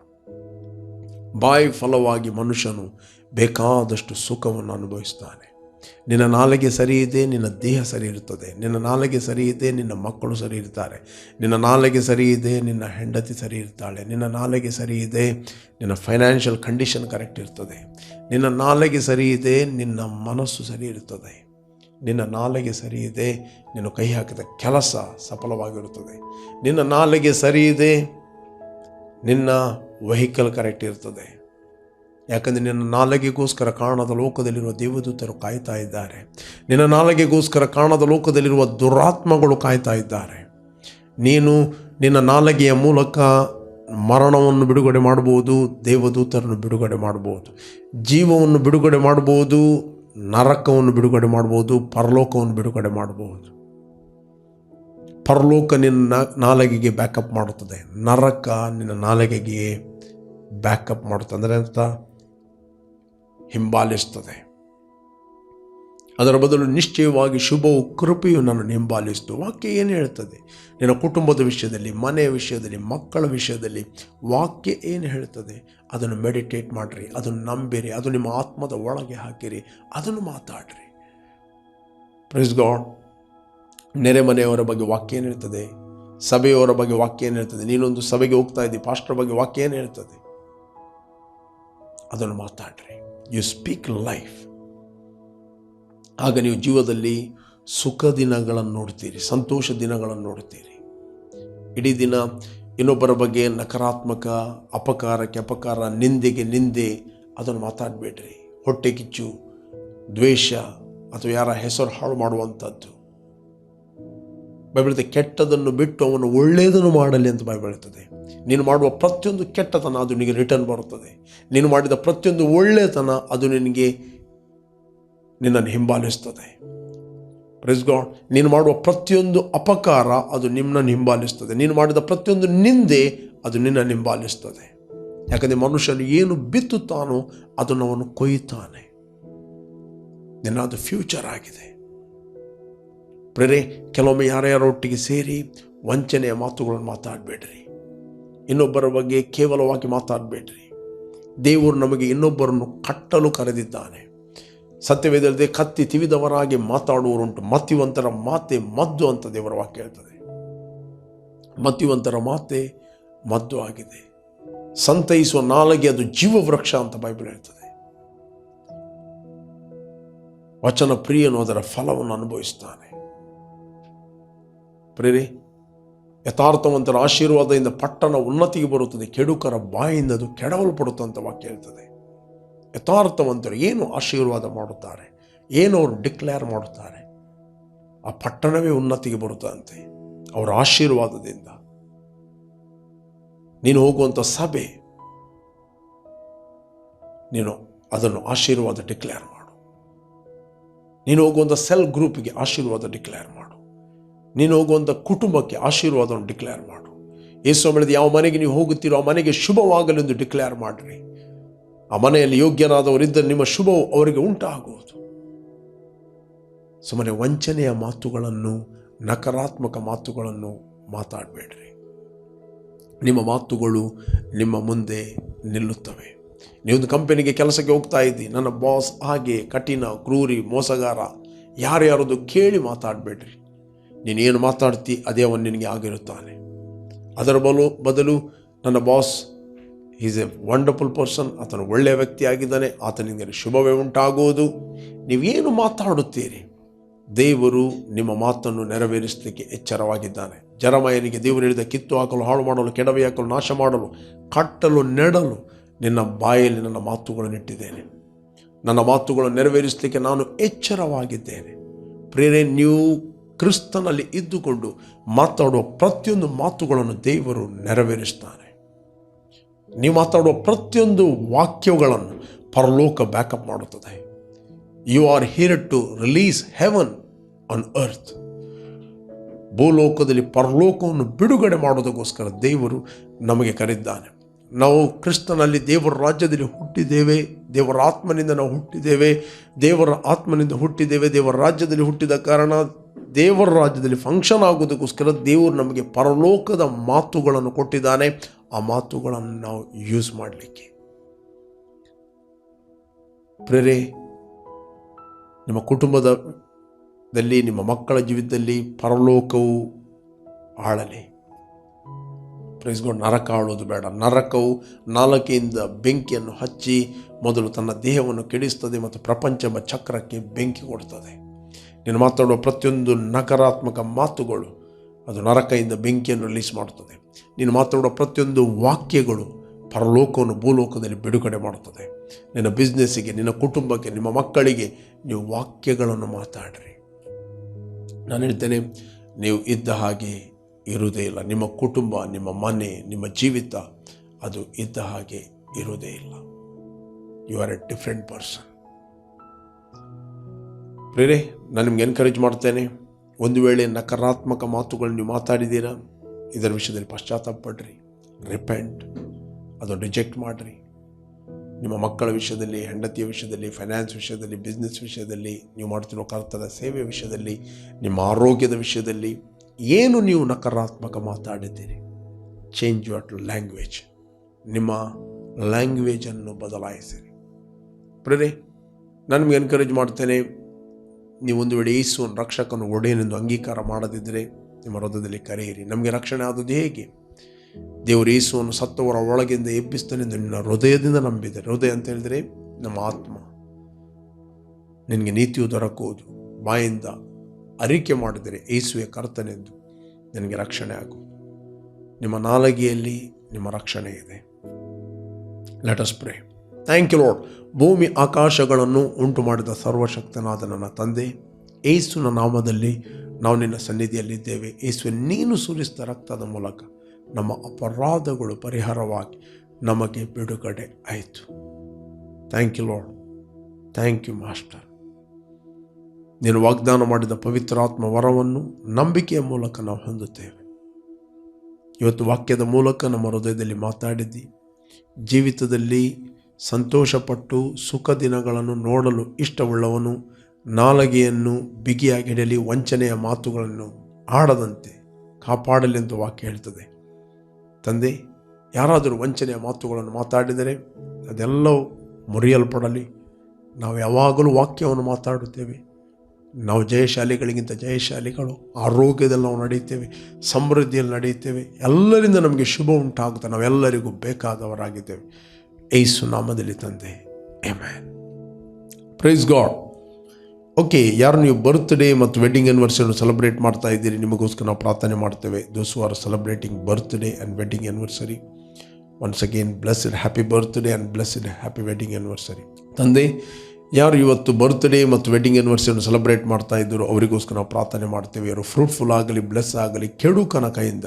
ಬಾಯಿ ಫಲವಾಗಿ ಮನುಷ್ಯನು ಬೇಕಾದಷ್ಟು ಸುಖವನ್ನು ಅನುಭವಿಸ್ತಾನೆ. ನಿನ್ನ ನಾಲಿಗೆ ಸರಿ ಇದೆ, ನಿನ್ನ ದೇಹ ಸರಿ ಇರುತ್ತದೆ ನಿನ್ನ ನಾಲಿಗೆ ಸರಿ ಇದೆ, ನಿನ್ನ ಮಕ್ಕಳು ಸರಿ ಇರ್ತಾರೆ. ನಿನ್ನ ನಾಲಿಗೆ ಸರಿ ಇದೆ, ನಿನ್ನ ಹೆಂಡತಿ ಸರಿ ಇರ್ತಾಳೆ. ನಿನ್ನ ನಾಲಿಗೆ ಸರಿ ಇದೆ, ನಿನ್ನ ಫೈನಾನ್ಷಿಯಲ್ ಕಂಡೀಷನ್ ಕರೆಕ್ಟ್ ಇರ್ತದೆ. ನಿನ್ನ ನಾಲಿಗೆ ಸರಿ ಇದೆ, ನಿನ್ನ ಮನಸ್ಸು ಸರಿ ಇರ್ತದೆ. ನಿನ್ನ ನಾಲಿಗೆ ಸರಿ ಇದೆ ನೀನು ಕೈ ಹಾಕಿದ ಕೆಲಸ ಸಫಲವಾಗಿರುತ್ತದೆ. ನಿನ್ನ ನಾಲಿಗೆ ಸರಿ ಇದೆ, ನಿನ್ನ ವೆಹಿಕಲ್ ಕರೆಕ್ಟ್ ಇರ್ತದೆ. ಯಾಕಂದರೆ ನಿನ್ನ ನಾಲಗೆಗೋಸ್ಕರ ಕಾಣದ ಲೋಕದಲ್ಲಿರುವ ದೇವದೂತರು ಕಾಯ್ತಾ ಇದ್ದಾರೆ. ನಿನ್ನ ನಾಲಗೆಗೋಸ್ಕರ ಕಾಣದ ಲೋಕದಲ್ಲಿರುವ ದುರಾತ್ಮಗಳು ಕಾಯ್ತಾ ಇದ್ದಾರೆ. ನೀನು ನಿನ್ನ ನಾಲಗೆಯ ಮೂಲಕ ಮರಣವನ್ನು ಬಿಡುಗಡೆ ಮಾಡ್ಬೋದು ದೇವದೂತರನ್ನು ಬಿಡುಗಡೆ ಮಾಡ್ಬೋದು ಜೀವವನ್ನು ಬಿಡುಗಡೆ ಮಾಡ್ಬೋದು ನರಕವನ್ನು ಬಿಡುಗಡೆ ಮಾಡ್ಬೋದು ಪರಲೋಕವನ್ನು ಬಿಡುಗಡೆ ಮಾಡ್ಬೋದು ಪರಲೋಕ ನಿನ್ನ ನಾಲಗೆಗೆ ಬ್ಯಾಕಪ್ ಮಾಡುತ್ತದೆ. ನರಕ ನಿನ್ನ ನಾಲಗೆಗೆ ಬ್ಯಾಕಪ್ ಮಾಡುತ್ತೆ ಅಂದರೆ ಅರ್ಥ ಹಿಂಬಾಲಿಸ್ತದೆ ಅದರ ಬದಲು ನಿಶ್ಚಯವಾಗಿ ಶುಭವು ಕೃಪೆಯು ನನ್ನನ್ನು ಹಿಂಬಾಲಿಸ್ತು ವಾಕ್ಯ ಏನು ಹೇಳ್ತದೆ ನಿನ್ನ ಕುಟುಂಬದ ವಿಷಯದಲ್ಲಿ, ಮನೆಯ ವಿಷಯದಲ್ಲಿ, ಮಕ್ಕಳ ವಿಷಯದಲ್ಲಿ ವಾಕ್ಯ ಏನು ಹೇಳ್ತದೆ ಅದನ್ನು ಮೆಡಿಟೇಟ್ ಮಾಡಿರಿ, ಅದನ್ನು ನಂಬಿರಿ, ಅದು ನಿಮ್ಮ ಆತ್ಮದ ಒಳಗೆ ಹಾಕಿರಿ, ಅದನ್ನು ಮಾತಾಡ್ರಿ. ಪ್ರೈಸ್ ಗಾಡ್ ನೆರೆ ಮನೆಯವರ ಬಗ್ಗೆ ವಾಕ್ಯ ಏನು ಹೇಳ್ತದೆ ಸಭೆಯವರ ಬಗ್ಗೆ ವಾಕ್ಯ ಏನು ಹೇಳ್ತದೆ ನೀನೊಂದು ಸಭೆಗೆ ಹೋಗ್ತಾ ಇದ್ದೀವಿ ಪಾಸ್ಟರ್ ಬಗ್ಗೆ ವಾಕ್ಯ ಏನು ಹೇಳ್ತದೆ ಅದನ್ನು ಮಾತಾಡ್ರಿ. ಯು ಸ್ಪೀಕ್ ಲೈಫ್ ಆಗ ನೀವು ಜೀವದಲ್ಲಿ ಸುಖ ದಿನಗಳನ್ನು ನೋಡ್ತೀರಿ, ಸಂತೋಷ ದಿನಗಳನ್ನು ನೋಡ್ತೀರಿ. ಇಡೀ ದಿನ ಇನ್ನೊಬ್ಬರ ಬಗ್ಗೆ ನಕಾರಾತ್ಮಕ, ಅಪಕಾರಕ್ಕೆ ಅಪಕಾರ, ನಿಂದೆಗೆ ನಿಂದೆ ಅದನ್ನು ಮಾತಾಡಬೇಡ್ರಿ. ಹೊಟ್ಟೆ ಕಿಚ್ಚು, ದ್ವೇಷ ಅಥವಾ ಯಾರ ಹೆಸರು ಹಾಳು ಮಾಡುವಂಥದ್ದು. ಬೈಬಳ್ತದೆ ಕೆಟ್ಟದನ್ನು ಬಿಟ್ಟು ಅವನು ಒಳ್ಳೆಯದನ್ನು ಮಾಡಲಿ ಅಂತ ಬೈಬಳ್ತದೆ ನೀನು ಮಾಡುವ ಪ್ರತಿಯೊಂದು ಕೆಟ್ಟತನ ಅದು ನಿನಗೆ ರಿಟರ್ನ್ ಬರುತ್ತದೆ. ನೀನು ಮಾಡಿದ ಪ್ರತಿಯೊಂದು ಒಳ್ಳೆಯತನ ಅದು ನಿನಗೆ ನಿನ್ನನ್ನು ಹಿಂಬಾಲಿಸ್ತದೆ ಪ್ರೆಸ್ ಗಾಡ್ ನೀನು ಮಾಡುವ ಪ್ರತಿಯೊಂದು ಅಪಕಾರ ಅದು ನಿಮ್ಮನ್ನು ಹಿಂಬಾಲಿಸ್ತದೆ ನೀನು ಮಾಡಿದ ಪ್ರತಿಯೊಂದು ನಿಂದೆ ಅದು ನಿನ್ನನ್ನು ಹಿಂಬಾಲಿಸ್ತದೆ ಯಾಕಂದರೆ ಮನುಷ್ಯನು ಏನು ಬಿತ್ತುತ್ತಾನೋ ಅದನ್ನು ಅವನು ಕೊಯ್ತಾನೆ ನಿನ್ನದು ಫ್ಯೂಚರ್ ಆಗಿದೆ. ಪ್ರೇರೆ ಕೆಲವೊಮ್ಮೆ ಯಾರ್ಯಾರೊಟ್ಟಿಗೆ ಸೇರಿ ವಂಚನೆಯ ಮಾತುಗಳನ್ನು ಮಾತಾಡಬೇಡ್ರಿ. ಇನ್ನೊಬ್ಬರ ಬಗ್ಗೆ ಕೇವಲವಾಗಿ ಮಾತಾಡಬೇಡ್ರಿ. ದೇವರು ನಮಗೆ ಇನ್ನೊಬ್ಬರನ್ನು ಕಟ್ಟಲು ಕರೆದಿದ್ದಾನೆ. ಸತ್ಯವೇದಲ್ಲದೆ ಕತ್ತಿ ತಿವಿದವರಾಗಿ ಮಾತಾಡುವರುಂಟು ಮತಿವಂತರ ಮಾತೆ ಮದ್ದು ಅಂತ ದೇವರ ವಾಕ್ಯ ಹೇಳ್ತದೆ. ಮತಿವಂತರ ಮಾತೆ ಮದ್ದು ಆಗಿದೆ. ಸಂತೈಸುವ ನಾಲಗೆ ಅದು ಜೀವವೃಕ್ಷ ಅಂತ ಬೈಬಲ್ ಹೇಳ್ತದೆ. ವಚನ ಪ್ರಿಯನು ಅದರ ಫಲವನ್ನು ಅನುಭವಿಸ್ತಾನೆ. ಪ್ರೇರಿ ಯಥಾರ್ಥವಂತರ ಆಶೀರ್ವಾದದಿಂದ ಪಟ್ಟಣ ಉನ್ನತಿಗೆ ಬರುತ್ತದೆ, ಕೆಡುಕರ ಬಾಯಿಂದ ಅದು ಕೆಡವಲ್ಪಡುತ್ತಂತ ವಾಕ್ಯ ಹೇಳ್ತದೆ. ಯಥಾರ್ಥವಂತರು ಏನು ಆಶೀರ್ವಾದ ಮಾಡುತ್ತಾರೆ? ಏನು ಅವರು ಡಿಕ್ಲೇರ್ ಮಾಡುತ್ತಾರೆ? ಆ ಪಟ್ಟಣವೇ ಉನ್ನತಿಗೆ ಬರುತ್ತಂತೆ, ಅವರ ಆಶೀರ್ವಾದದಿಂದ. ನೀನು ಹೋಗುವಂಥ ಸಭೆ, ನೀನು ಅದನ್ನು ಆಶೀರ್ವಾದ ಡಿಕ್ಲೇರ್ ಮಾಡು. ನೀನು ಹೋಗುವಂಥ ಸೆಲ್ ಗ್ರೂಪ್ಗೆ ಆಶೀರ್ವಾದ ಡಿಕ್ಲೇರ್ ಮಾಡು. ನೀನು ಹೋಗುವಂಥ ಕುಟುಂಬಕ್ಕೆ ಆಶೀರ್ವಾದವನ್ನು ಡಿಕ್ಲೇರ್ ಮಾಡು. ಯೇಸು ಯಾವ ಮನೆಗೆ ನೀವು ಹೋಗುತ್ತೀರೋ ಆ ಮನೆಗೆ ಶುಭವಾಗಲೆಂದು ಡಿಕ್ಲೇರ್ ಮಾಡಿರಿ. ಆ ಮನೆಯಲ್ಲಿ ಯೋಗ್ಯನಾದವರಿದ್ದರೆ ನಿಮ್ಮ ಶುಭವು ಅವರಿಗೆ ಉಂಟಾಗುವುದು. ಸುಮ್ಮನೆ ವಂಚನೆಯ ಮಾತುಗಳನ್ನು, ನಕಾರಾತ್ಮಕ ಮಾತುಗಳನ್ನು ಮಾತಾಡಬೇಡ್ರಿ. ನಿಮ್ಮ ಮಾತುಗಳು ನಿಮ್ಮ ಮುಂದೆ ನಿಲ್ಲುತ್ತವೆ. ನೀವೊಂದು ಕಂಪನಿಗೆ ಕೆಲಸಕ್ಕೆ ಹೋಗ್ತಾ ಇದ್ದಿ, ನನ್ನ ಬಾಸ್ ಹಾಗೆ ಕಠಿಣ, ಕ್ರೂರಿ, ಮೋಸಗಾರ ಯಾರ್ಯಾರದು ಕೇಳಿ ಮಾತಾಡಬೇಡ್ರಿ. ನೀನೇನು ಮಾತಾಡ್ತಿ, ಅದೇ ಅವನು ನಿನಗೆ ಆಗಿರುತ್ತಾನೆ. ಅದರ ಬಲು, ಬದಲು ನನ್ನ boss is a wonderful person ಆತನು ಒಳ್ಳೆಯ ವ್ಯಕ್ತಿ ಆಗಿದ್ದಾನೆ ಆತನಿಗೆ ಶುಭವೇ ಉಂಟಾಗುವುದು. ನೀವೇನು ಮಾತಾಡುತ್ತೀರಿ? ದೇವರು ನಿಮ್ಮ ಮಾತನ್ನು ನೆರವೇರಿಸಲಿಕ್ಕೆ ಎಚ್ಚರವಾಗಿದ್ದಾನೆ. ಜರಮಯನಿಗೆ ದೇವರು ಹೇಳಿದ ಕಿತ್ತು ಹಾಕಲು, ಹಾಳು ಮಾಡಲು, ಕೆಡವೆ ಹಾಕಲು, ನಾಶ ಮಾಡಲು, ಕಟ್ಟಲು, ನೆಡಲು ನಿನ್ನ ಬಾಯಲ್ಲಿ ನನ್ನ ಮಾತುಗಳನ್ನು ಇಟ್ಟಿದ್ದೇನೆ. ನನ್ನ ಮಾತುಗಳನ್ನು ನೆರವೇರಿಸಲಿಕ್ಕೆ ನಾನು ಎಚ್ಚರವಾಗಿದ್ದೇನೆ. ಪ್ರೇರೆ ನೀವು ಕ್ರಿಸ್ತನಲ್ಲಿ ಇದ್ದುಕೊಂಡು ಮಾತಾಡುವ ಪ್ರತಿಯೊಂದು ಮಾತುಗಳನ್ನು ದೇವರು ನೆರವೇರಿಸ್ತಾನೆ. ನೀವು ಮಾತಾಡುವ ಪ್ರತಿಯೊಂದು ವಾಕ್ಯಗಳನ್ನು ಪರಲೋಕ ಬ್ಯಾಕಪ್ ಮಾಡುತ್ತದೆ. You are here to release heaven on earth ಭೂಲೋಕದಲ್ಲಿ ಪರಲೋಕವನ್ನು ಬಿಡುಗಡೆ ಮಾಡೋದಕ್ಕೋಸ್ಕರ ದೇವರು ನಮಗೆ ಕರೆದಿದ್ದಾನೆ. ನಾವು ಕ್ರಿಸ್ತನಲ್ಲಿ ದೇವರ ರಾಜ್ಯದಲ್ಲಿ ಹುಟ್ಟಿದ್ದೇವೆ, ದೇವರ ಆತ್ಮನಿಂದ ನಾವು ಹುಟ್ಟಿದ್ದೇವೆ, ದೇವರ ಆತ್ಮನಿಂದ ಹುಟ್ಟಿದ್ದೇವೆ, ದೇವರ ರಾಜ್ಯದಲ್ಲಿ ಹುಟ್ಟಿದ ಕಾರಣ ದೇವರ ರಾಜ್ಯದಲ್ಲಿ ಫಂಕ್ಷನ್ ಆಗೋದಕ್ಕೋಸ್ಕರ ದೇವರು ನಮಗೆ ಪರಲೋಕದ ಮಾತುಗಳನ್ನು ಕೊಟ್ಟಿದ್ದಾನೆ. ಆ ಮಾತುಗಳನ್ನು ನಾವು ಯೂಸ್ ಮಾಡಲಿಕ್ಕೆ. ಪ್ರೇರೆ, ನಿಮ್ಮ ಕುಟುಂಬದಲ್ಲಿ, ನಿಮ್ಮ ಮಕ್ಕಳ ಜೀವಿತದಲ್ಲಿ ಪರಲೋಕವು ಆಳಲಿ. ಪ್ರೈಸ್ಗೊಂಡು ನರಕ ಆಳೋದು ಬೇಡ. ನರಕವು ನಾಲ್ಕೆಯಿಂದ ಬೆಂಕಿಯನ್ನು ಹಚ್ಚಿ ಮೊದಲು ತನ್ನ ದೇಹವನ್ನು ಕೆಡಿಸ್ತದೆ ಮತ್ತು ಪ್ರಪಂಚ ಚಕ್ರಕ್ಕೆ ಬೆಂಕಿ ಕೊಡ್ತದೆ. ನೀನು ಮಾತಾಡುವ ಪ್ರತಿಯೊಂದು ನಕಾರಾತ್ಮಕ ಮಾತುಗಳು ಅದು ನರಕದಿಂದ ಬೆಂಕಿಯನ್ನು ರಿಲೀಸ್ ಮಾಡುತ್ತದೆ. ನೀನು ಮಾತಾಡುವ ಪ್ರತಿಯೊಂದು ವಾಕ್ಯಗಳು ಪರಲೋಕವನ್ನು ಭೂಲೋಕದಲ್ಲಿ ಬಿಡುಗಡೆ ಮಾಡುತ್ತದೆ. ನಿನ್ನ ಬಿಸ್ನೆಸ್ಸಿಗೆ ನಿನ್ನ ಕುಟುಂಬಕ್ಕೆ, ನಿಮ್ಮ ಮಕ್ಕಳಿಗೆ ನೀವು ವಾಕ್ಯಗಳನ್ನು ಮಾತಾಡ್ರಿ. ನಾನು ಹೇಳ್ತೇನೆ, ನೀವು ಇದ್ದ ಹಾಗೆ ಇರುವುದೇ ಇಲ್ಲ. ನಿಮ್ಮ ಕುಟುಂಬ, ನಿಮ್ಮ ಮನೆ, ನಿಮ್ಮ ಜೀವಿತ ಅದು ಇದ್ದ ಹಾಗೆ ಇರುವುದೇ ಇಲ್ಲ. You are a different person ಪ್ರೇರೆ ನಾನು ನಿಮ್ಗೆ ಎನ್ಕರೇಜ್ ಮಾಡ್ತೇನೆ ಒಂದು ವೇಳೆ ನಕಾರಾತ್ಮಕ ಮಾತುಗಳು ನೀವು ಮಾತಾಡಿದ್ದೀರಾ, ಇದರ ವಿಷಯದಲ್ಲಿ ಪಶ್ಚಾತ್ತಾಪ ಪಡ್ರಿ. ರಿಪೆಂಟ್ ಅದು ರಿಜೆಕ್ಟ್ ಮಾಡಿರಿ. ನಿಮ್ಮ ಮಕ್ಕಳ ವಿಷಯದಲ್ಲಿ, ಹೆಂಡತಿಯ ವಿಷಯದಲ್ಲಿ ಫೈನಾನ್ಸ್ ವಿಷಯದಲ್ಲಿ ಬಿಸ್ನೆಸ್ ವಿಷಯದಲ್ಲಿ, ನೀವು ಮಾಡ್ತಿರೋ ಕರ್ತದ ಸೇವೆ ವಿಷಯದಲ್ಲಿ, ನಿಮ್ಮ ಆರೋಗ್ಯದ ವಿಷಯದಲ್ಲಿ ಏನು ನೀವು ನಕಾರಾತ್ಮಕ ಮಾತಾಡಿದ್ದೀರಿ? ಚೇಂಜ್ ಯುವರ್ ಲ್ಯಾಂಗ್ವೇಜ್ ನಿಮ್ಮ ಲ್ಯಾಂಗ್ವೇಜನ್ನು ಬದಲಾಯಿಸಿರಿ. ಪ್ರೇರೆ ನಾನು ನಿಮಗೆ ಎನ್ಕರೇಜ್ ಮಾಡ್ತೇನೆ ನೀವು ಒಂದು ವೇಳೆ ಯೇಸುವನ್ನು ರಕ್ಷಕನು ಒಡೆಯನೆಂದು ಅಂಗೀಕಾರ ಮಾಡದಿದ್ದರೆ ನಿಮ್ಮ ಹೃದಯದಲ್ಲಿ ಕರೆಯಿರಿ. ನಮಗೆ ರಕ್ಷಣೆ ಆದದ್ದು ಹೇಗೆ? ದೇವರು ಯೇಸುವನ್ನು ಸತ್ತವರ ಒಳಗಿಂದ ಎಬ್ಬಿಸ್ತಾನೆಂದು ನಿನ್ನ ಹೃದಯದಿಂದ ನಂಬಿದರೆ. ಹೃದಯ ಅಂತ ಹೇಳಿದರೆ ನಮ್ಮ ಆತ್ಮ. ನಿನಗೆ ನೀತಿಯು ದೊರಕುವುದು. ಬಾಯಿಂದ ಅರಿಕೆ ಮಾಡಿದರೆ ಯೇಸುವೆ ಕರ್ತನೆಂದು ನಿನಗೆ ರಕ್ಷಣೆ ಆಗುವುದು. ನಿಮ್ಮ ನಾಲಗೆಯಲ್ಲಿ ನಿಮ್ಮ ರಕ್ಷಣೆ ಇದೆ. Let pray thank you lord ಭೂಮಿ ಆಕಾಶಗಳನ್ನು ಉಂಟು ಮಾಡಿದ ಸರ್ವಶಕ್ತನಾದ ನನ್ನ ತಂದೆ, ಏಸುನ ನಾಮದಲ್ಲಿ ನಾವು ನಿನ್ನ ಸನ್ನಿಧಿಯಲ್ಲಿದ್ದೇವೆ. ಏಸು ನೀನು ಸುರಿಸಿದ ರಕ್ತದ ಮೂಲಕ ನಮ್ಮ ಅಪರಾಧಗಳು ಪರಿಹಾರವಾಗಿ ನಮಗೆ ಬಿಡುಗಡೆ ಆಯಿತು. Thank you lord thank you master ನೀನು ವಾಗ್ದಾನ ಮಾಡಿದ ಪವಿತ್ರಾತ್ಮ ವರವನ್ನು ನಂಬಿಕೆಯ ಮೂಲಕ ನಾವು ಹೊಂದುತ್ತೇವೆ. ಇವತ್ತು ವಾಕ್ಯದ ಮೂಲಕ ನಮ್ಮ ಹೃದಯದಲ್ಲಿ ಮಾತಾಡಿದ್ದಿ. ಜೀವಿತದಲ್ಲಿ ಸಂತೋಷಪಟ್ಟು ಸುಖ ದಿನಗಳನ್ನು ನೋಡಲು ಇಷ್ಟವುಳ್ಳವನು ನಾಲಗೆಯನ್ನು ಬಿಗಿಯಾಗಿಡಲಿ ವಂಚನೆಯ ಮಾತುಗಳನ್ನು ಆಡದಂತೆ ಕಾಪಾಡಲೆಂದು ವಾಕ್ಯ ಹೇಳ್ತದೆ. ತಂದೆ, ಯಾರಾದರೂ ವಂಚನೆಯ ಮಾತುಗಳನ್ನು ಮಾತಾಡಿದರೆ ಅದೆಲ್ಲವೂ ಮುರಿಯಲ್ಪಡಲಿ. ನಾವು ಯಾವಾಗಲೂ ವಾಕ್ಯವನ್ನು ಮಾತಾಡುತ್ತೇವೆ. ನಾವು ಜಯಶಾಲಿಗಳಿಗಿಂತ ಜಯಶಾಲಿಗಳು, ಆರೋಗ್ಯದಲ್ಲಿ ನಾವು ನಡೆಯುತ್ತೇವೆ, ಸಮೃದ್ಧಿಯಲ್ಲಿ ನಡೆಯುತ್ತೇವೆ. ಎಲ್ಲರಿಂದ ನಮಗೆ ಶುಭ ಉಂಟಾಗುತ್ತೆ ನಾವೆಲ್ಲರಿಗೂ ಬೇಕಾದವರಾಗಿದ್ದೇವೆ. ಏಸು ನಾಮದಲ್ಲಿ ತಂದೆ. ಎಂ ಪ್ರೈಸ್ ಗಾಡ್ ಓಕೆ ಯಾರು ನೀವು ಬರ್ತ್ಡೇ ಮತ್ತು ವೆಡ್ಡಿಂಗ್ ಆ್ಯನಿವರ್ಸರಿಯನ್ನು ಸೆಲೆಬ್ರೇಟ್ ಮಾಡ್ತಾ ಇದ್ದೀರಿ, ನಿಮಗೋಸ್ಕರ ನಾವು ಪ್ರಾರ್ಥನೆ ಮಾಡ್ತೇವೆ. Those are celebrating birthday and wedding anniversary once again blessed happy birthday and blessed happy wedding anniversary ತಂದೆ, ಯಾರು ಇವತ್ತು ಬರ್ತ್ಡೇ ಮತ್ತು ವೆಡ್ಡಿಂಗ್ ಆ್ಯನಿವರ್ಸರಿಯನ್ನು ಸೆಲೆಬ್ರೇಟ್ ಮಾಡ್ತಾ ಇದ್ದರು, ಅವರಿಗೋಸ್ಕರ ನಾವು ಪ್ರಾರ್ಥನೆ ಮಾಡ್ತೇವೆ. ಇವರು ಫ್ರೂಟ್ಫುಲ್ ಆಗಲಿ ಬ್ಲೆಸ್ ಆಗಲಿ, ಕೆಡುಕನ ಕೈಯಿಂದ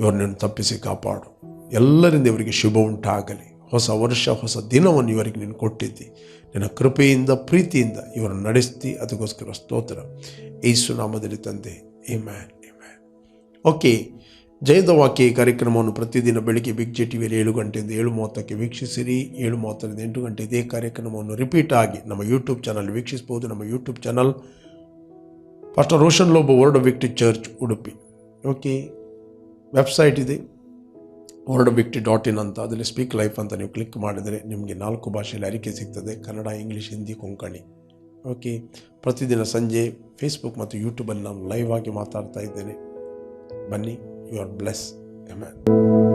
ಇವರನ್ನು ತಪ್ಪಿಸಿ ಕಾಪಾಡು. ಎಲ್ಲರಿಂದ ಇವರಿಗೆ ಶುಭ ಉಂಟಾಗಲಿ. ಹೊಸ ವರ್ಷ, ಹೊಸ ದಿನವನ್ನು ಇವರಿಗೆ ನೀನು ಕೊಟ್ಟಿದ್ದಿ. ನಿನ್ನ ಕೃಪೆಯಿಂದ, ಪ್ರೀತಿಯಿಂದ ಇವರನ್ನು ನಡೆಸ್ತಿ. ಅದಕ್ಕೋಸ್ಕರ ಸ್ತೋತ್ರ. ಏಸು ನಾಮದಲ್ಲಿ ತಂದೆ. A man a man okay, ಜಯದ ವಾಕ್ಯ ಕಾರ್ಯಕ್ರಮವನ್ನು ಪ್ರತಿದಿನ ಬೆಳಿಗ್ಗೆ ಬಿಗ್ ಜೆ ಟಿವಿಯಲ್ಲಿ ಏಳು ಗಂಟೆಯಿಂದ ಏಳು ಮೂವತ್ತಕ್ಕೆ ವೀಕ್ಷಿಸಿರಿ. ಏಳು ಮೂವತ್ತರಿಂದ ಎಂಟು ಗಂಟೆ ಇದೇ ಕಾರ್ಯಕ್ರಮವನ್ನು ರಿಪೀಟ್ ಆಗಿ ನಮ್ಮ ಯೂಟ್ಯೂಬ್ ಚಾನಲ್ ವೀಕ್ಷಿಸ್ಬೋದು ನಮ್ಮ YouTube channel first Roshan Lobo word victory church Udupi okay website ಇದೆ. ವರ್ಡ್ ವಿಕ್ಟಿ ಡಾಟ್ ಇನ್ ಅಂತ ಅದರಲ್ಲಿ ಸ್ಪೀಕ್ ಲೈಫ್ ಅಂತ ನೀವು ಕ್ಲಿಕ್ ಮಾಡಿದರೆ ನಿಮಗೆ ನಾಲ್ಕು ಭಾಷೆಯಲ್ಲಿ ಅರಿಕೆ ಸಿಗ್ತದೆ. ಕನ್ನಡ, ಇಂಗ್ಲೀಷ್, ಹಿಂದಿ, ಕೊಂಕಣಿ. ಓಕೆ ಪ್ರತಿದಿನ ಸಂಜೆ ಫೇಸ್ಬುಕ್ ಮತ್ತು ಯೂಟ್ಯೂಬಲ್ಲಿ ನಾನು ಲೈವ್ ಆಗಿ ಮಾತಾಡ್ತಾ ಇದ್ದೇನೆ. ಬನ್ನಿ ಯು ಆರ್ ಬ್ಲೆಸ್ ಎಮ್ಯಾನ್